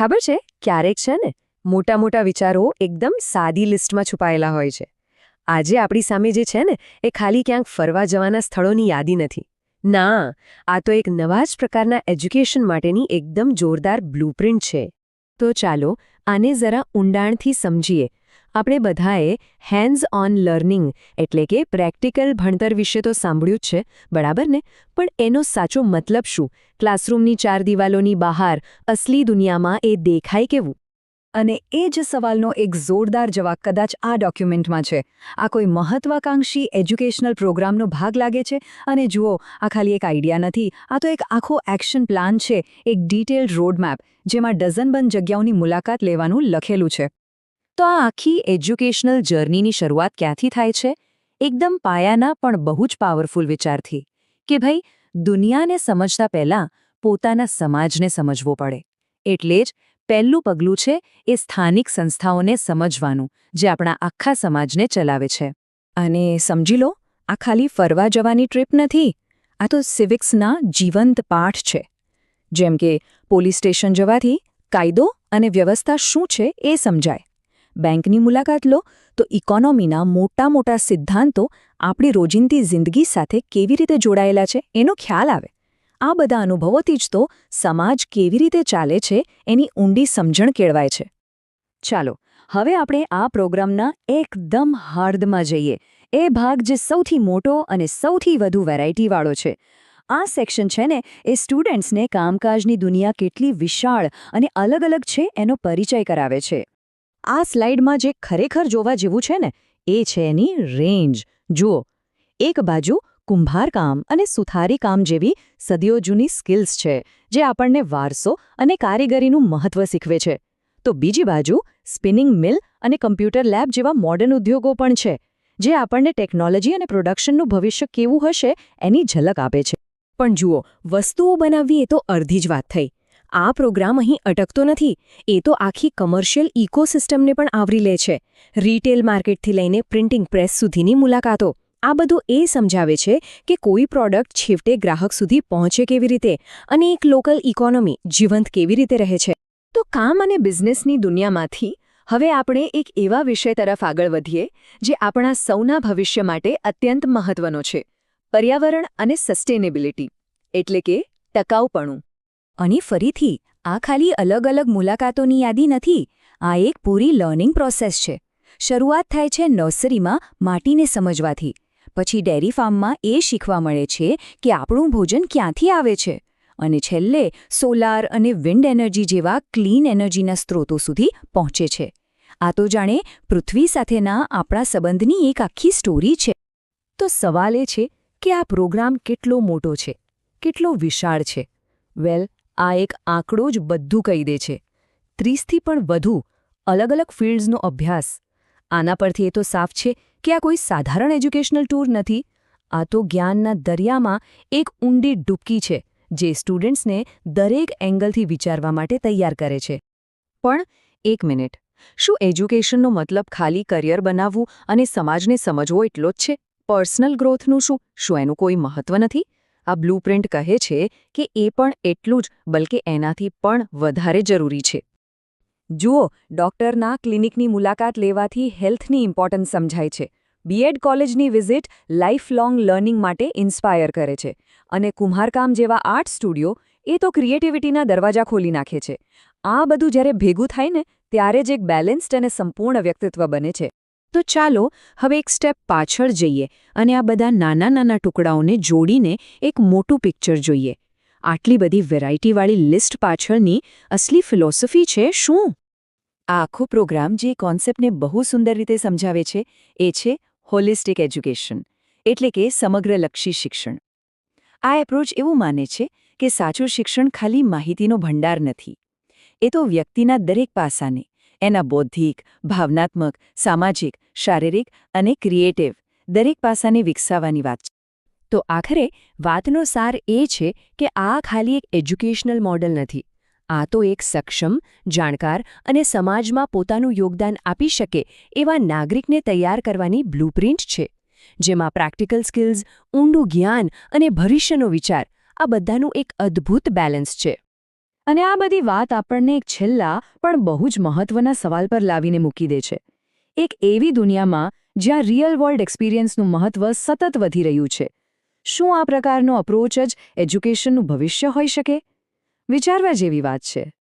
ખબર છે? ક્યારેક છે ને, મોટા મોટા વિચારો એકદમ સાદી લિસ્ટમાં છુપાયેલા હોય છે. આજે આપણી સામે જે છે ને, એ ખાલી ક્યાંક ફરવા જવાના સ્થળોની યાદી નથી. ના, આ તો એક નવા જ પ્રકારના એજ્યુકેશન માટેની એકદમ જોરદાર બ્લુપ્રિન્ટ છે. તો ચાલો આને જરા ઊંડાણથી સમજીએ. આપણે બધાએ હેન્ડ્સ ઓન લર્નિંગ એટલે કે પ્રેક્ટિકલ ભણતર વિશે તો સાંભળ્યું જ છે, બરાબર ને? પણ એનો સાચો મતલબ શું? ક્લાસરૂમની ચાર દિવાલોની બહાર અસલી દુનિયામાં એ દેખાય કેવું? અને એ જ સવાલનો એક જોરદાર જવાબ કદાચ આ ડોક્યુમેન્ટમાં છે. આ કોઈ મહત્વાકાંક્ષી એજ્યુકેશનલ પ્રોગ્રામનો ભાગ લાગે છે? અને જુઓ, આ ખાલી એક આઈડિયા નથી, આ તો એક આખો એક્શન પ્લાન છે, એક ડિટેલ્ડ રોડમેપ, જેમાં ડઝનબંધ જગ્યાઓની મુલાકાત લેવાનું લખેલું છે. તો આ આખી એજ્યુકેશનલ જર્નીની શરૂઆત ક્યાંથી થાય છે? એકદમ પાયાના પણ બહુ જ પાવરફુલ વિચારથી કે ભાઈ, દુનિયાને સમજતા પહેલાં પોતાના સમાજને સમજવો પડે. એટલે જ પહેલું પગલું છે એ સ્થાનિક સંસ્થાઓને સમજવાનું, જે આપણા આખા સમાજને ચલાવે છે. અને સમજી લો, આ ખાલી ફરવા જવાની ટ્રીપ નથી, આ તો સિવિક્સના જીવંત પાઠ છે. જેમ કે પોલીસ સ્ટેશન જવાથી કાયદો અને વ્યવસ્થા શું છે એ સમજાય. બેંકની મુલાકાત લો, તો ઇકોનોમીના મોટા મોટા સિદ્ધાંતો આપણી રોજિંદી જિંદગી સાથે કેવી રીતે જોડાયેલા છે એનો ખ્યાલ આવે. આ બધા અનુભવોથી જ તો સમાજ કેવી રીતે ચાલે છે એની ઊંડી સમજણ કેળવાય છે. ચાલો, હવે આપણે આ પ્રોગ્રામના એકદમ હાર્દમાં જઈએ. એ ભાગ જે સૌથી મોટો અને સૌથી વધુ વેરાયટીવાળો છે. આ સેક્શન છે ને, એ સ્ટુડન્ટ્સને કામકાજની દુનિયા કેટલી વિશાળ અને અલગ અલગ છે એનો પરિચય કરાવે છે. આ સ્લાઇડમાં જે ખરેખર જોવા જેવું છે ને, એ છે એની રેન્જ. જુઓ, એક બાજુ કુંભારકામ અને સુથારીકામ જેવી સદીઓ જૂની સ્કિલ્સ છે, જે આપણને વારસો અને કારીગરીનું મહત્વ શીખવે છે. તો બીજી બાજુ સ્પિનિંગ મિલ અને કમ્પ્યુટર લેબ જેવા મોડર્ન ઉદ્યોગો પણ છે, જે આપણને ટેકનોલોજી અને પ્રોડક્શનનું ભવિષ્ય કેવું હશે એની ઝલક આપે છે. પણ જુઓ, વસ્તુઓ બનાવવી એ તો અડધી જ વાત થઈ. આ પ્રોગ્રામ અહીં અટકતો નથી. એ તો આખી કમર્શિયલ ઇકોસિસ્ટમને પણ આવરી લે છે. રિટેલ માર્કેટથી લઈને પ્રિન્ટિંગ પ્રેસ સુધીની મુલાકાતો. આ બધું એ સમજાવે છે કે કોઈ પ્રોડક્ટ છેવટે ગ્રાહક સુધી પહોંચે કેવી રીતે અને એક લોકલ ઇકોનોમી જીવંત કેવી રીતે રહે છે. તો કામ અને બિઝનેસની દુનિયામાંથી હવે આપણે એક એવા વિષય તરફ આગળ વધીએ જે આપણા સૌના ભવિષ્ય માટે અત્યંત મહત્વનો છે. પર્યાવરણ અને સસ્ટેનેબિલિટી. એટલે કે ટકાઉપણું. અને ફરીથી, આ ખાલી અલગ અલગ મુલાકાતોની યાદી નથી, આ એક પૂરી લર્નિંગ પ્રોસેસ છે. શરૂઆત થાય છે નર્સરીમાં માટીને સમજવાથી. પછી ડેરી ફાર્મમાં એ શીખવા મળે છે કે આપણું ભોજન ક્યાંથી આવે છે. અને છેલ્લે, સોલાર અને વિન્ડ એનર્જી જેવા ક્લીન એનર્જીના સ્ત્રોતો સુધી પહોંચે છે. આ તો જાણે પૃથ્વી સાથેના આપણા સંબંધની એક આખી સ્ટોરી છે. તો સવાલ એ છે કે આ પ્રોગ્રામ કેટલો મોટો છે? કેટલો વિશાળ છે? વેલ આ એક આંકડો જ બધું કહી દે છે. ત્રીસથી પણ વધુ અલગ અલગ ફિલ્ડ્સનો અભ્યાસ. આના પરથી એ તો સાફ છે કે આ કોઈ સાધારણ એજ્યુકેશનલ ટૂર નથી. આ તો જ્ઞાનના દરિયામાં એક ઊંડી ડૂબકી છે, જે સ્ટુડન્ટ્સને દરેક એંગલથી વિચારવા માટે તૈયાર કરે છે. પણ એક મિનિટ. શું એજ્યુકેશનનો મતલબ ખાલી કરિયર બનાવવું અને સમાજને સમજવો એટલો જ છે? પર્સનલ ગ્રોથનું શું? શું એનું કોઈ મહત્વ નથી? આ બ્લુપ્રિન્ટ કહે છે કે એ પણ એટલું જ, બલકે એનાથી પણ વધારે જરૂરી છે. જુઓ, ડોક્ટરના ક્લિનિકની મુલાકાત લેવાથી હેલ્થની ઇમ્પોર્ટન્સ સમજાય છે. બીએડ કોલેજની વિઝિટ લાઇફ લોંગ લર્નિંગ માટે ઇન્સ્પાયર કરે છે અને કુંભારકામ જેવા આર્ટ સ્ટુડિયો એ તો ક્રિએટિવિટીના દરવાજા ખોલી નાખે છે. આ બધું જ્યારે ભેગું થાય ને, ત્યારે જ એક બેલેન્સ્ડ અને સંપૂર્ણ વ્યક્તિત્વ બને છે. તો ચાલો હવે એક સ્ટેપ પાછળ જઈએ અને આ બધા નાના નાના ટુકડાઓને જોડીને એક મોટું પિક્ચર જોઈએ. આટલી બધી વેરાયટીવાળી લિસ્ટ પાછળની અસલી ફિલોસોફી છે શું? આ આખો પ્રોગ્રામ જે કોન્સેપ્ટને બહુ સુંદર રીતે સમજાવે છે, એ છે હોલિસ્ટિક એજ્યુકેશન એટલે કે સમગ્રલક્ષી શિક્ષણ. આ એપ્રોચ એવું માને છે કે સાચું શિક્ષણ ખાલી માહિતીનો ભંડાર નથી. એ તો વ્યક્તિના દરેક પાસાને એના બૌદ્ધિક, ભાવનાત્મક, સામાજિક, શારીરિક અને ક્રિએટિવ દરેક પાસાને વિકસાવવાની વાત છે. તો આખરે વાતનો સાર એ છે કે આ ખાલી એક એજ્યુકેશનલ મોડલ નથી. આ તો એક સક્ષમ, જાણકાર અને સમાજમાં પોતાનું યોગદાન આપી શકે એવા નાગરિકને તૈયાર કરવાની બ્લુપ્રિન્ટ છે. જેમાં પ્રેક્ટિકલ સ્કિલ્સ, ઊંડું જ્ઞાન અને ભવિષ્યનો વિચાર આ બધાનું એક અદ્ભુત બેલેન્સ છે. અને આ બધી વાત આપણને એક છેલ્લા, પણ બહુ જ મહત્વના સવાલ પર લાવીને મૂકી દે છે. એક એવી દુનિયામાં જ્યાં રિયલ વર્લ્ડ એક્સપિરિયન્સનું મહત્વ સતત વધી રહ્યું છે. શું આ પ્રકારનો અપ્રોચ જ એજ્યુકેશનનું ભવિષ્ય હોઈ શકે? વિચારવા જેવી વાત છે.